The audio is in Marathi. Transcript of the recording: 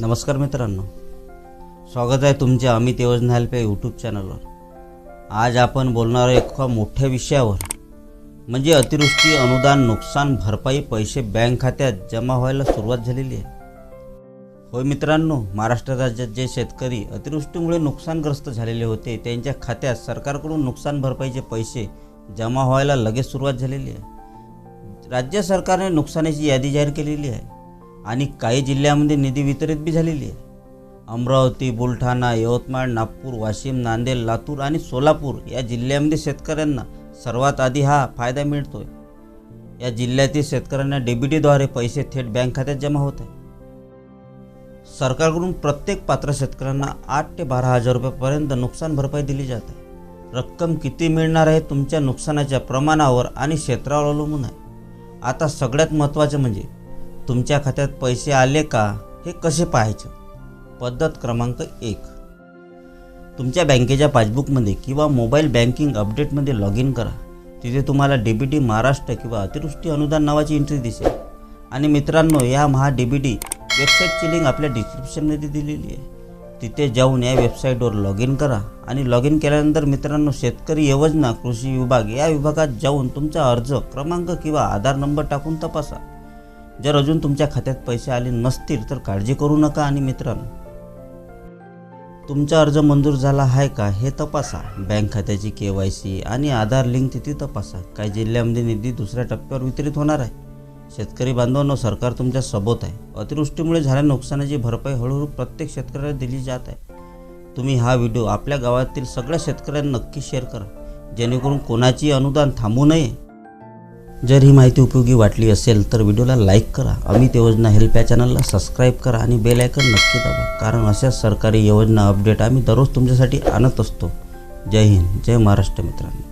नमस्कार मित्रांनो. स्वागत आहे तुमच्या अमित योजना हेल्प यूट्यूब चॅनलवर आज आपण बोलणार आहोत एका मोठ्या विषयावर. म्हणजे अतिवृष्टी अनुदान नुकसान भरपाई पैसे बँक खात्यात जमा व्हायला सुरुवात झालेली आहे. होय मित्रांनो महाराष्ट्र राज्यात जे शेतकरी अतिवृष्टीमुळे नुकसानग्रस्त झालेले होते त्यांच्या खात्यात सरकारकडून नुकसान भरपाईचे पैसे जमा व्हायला लगेच सुरुवात झालेली आहे. राज्य सरकारने नुकसानीची यादी जाहीर केलेली आहे. आणि काही जिल्ह्यामध्ये निधी वितरित बी झालेली आहे. अमरावती बुलढाणा यवतमाळ नागपूर वाशिम नांदेड लातूर आणि सोलापूर या जिल्ह्यामध्ये शेतकऱ्यांना सर्वात आधी हा फायदा मिळतोय. या जिल्ह्यातील शेतकऱ्यांना डेबिटीद्वारे पैसे थेट बँक खात्यात जमा होत आहे सरकारकडून प्रत्येक पात्र शेतकऱ्यांना आठ ते बारा हजार रुपयापर्यंत नुकसान भरपाई दिली जात आहे. रक्कम किती मिळणार आहे तुमच्या नुकसानाच्या प्रमाणावर आणि क्षेत्रावर अवलंबून आहे. आता सगळ्यात महत्त्वाचं म्हणजे तुमच्या खात्यात पैसे आले का हे कसे पाहायचं? पद्धत क्रमांक एक. तुमच्या बँकेच्या पासबुकमध्ये किंवा मोबाईल बँकिंग अपडेटमध्ये लॉग इन करा. तिथे तुम्हाला डी बी टी महाराष्ट्र किंवा अतिवृष्टी अनुदान नावाची एंट्री दिसेल. आणि मित्रांनो या महा डी बी टी वेबसाईटची लिंक आपल्या डिस्क्रिप्शनमध्ये दिलेली आहे. तिथे जाऊन या वेबसाईटवर लॉग इन करा आणि लॉग इन केल्यानंतर मित्रांनो शेतकरी योजना कृषी विभाग या विभागात जाऊन तुमचा अर्ज क्रमांक किंवा आधार नंबर टाकून तपासा. जर अजून तुमच्या खात्यात पैसे आले नसतील तर काळजी करू नका आणि मित्रांनो तुमचा अर्ज मंजूर झाला आहे का हे तपासा. बँक खात्याची के वाय सी आणि आधार लिंक तिथे तपासा. काही जिल्ह्यामध्ये निधी दुसऱ्या टप्प्यावर वितरित होणार आहे. शेतकरी बांधवांनो सरकार तुमच्यासोबत आहे. अतिवृष्टीमुळे झालेल्या नुकसानाची भरपाई हळूहळू प्रत्येक शेतकऱ्याला दिली जात आहे. तुम्ही हा व्हिडिओ आपल्या गावातील सगळ्या शेतकऱ्यांना नक्की शेअर करा. जेणेकरून कोणाची अनुदान थांबू नये. जर ही माहिती उपयोगी वाटली असेल तर व्हिडिओला लाईक करा. अमित योजना हेल्प या चॅनलला सबस्क्राईब करा आणि बेल आयकन नक्की दाबा. कारण अशाच सरकारी योजना अपडेट आम्ही दररोज तुमच्यासाठी आणत असतो. जय हिंद. जय महाराष्ट्र मित्रांनो.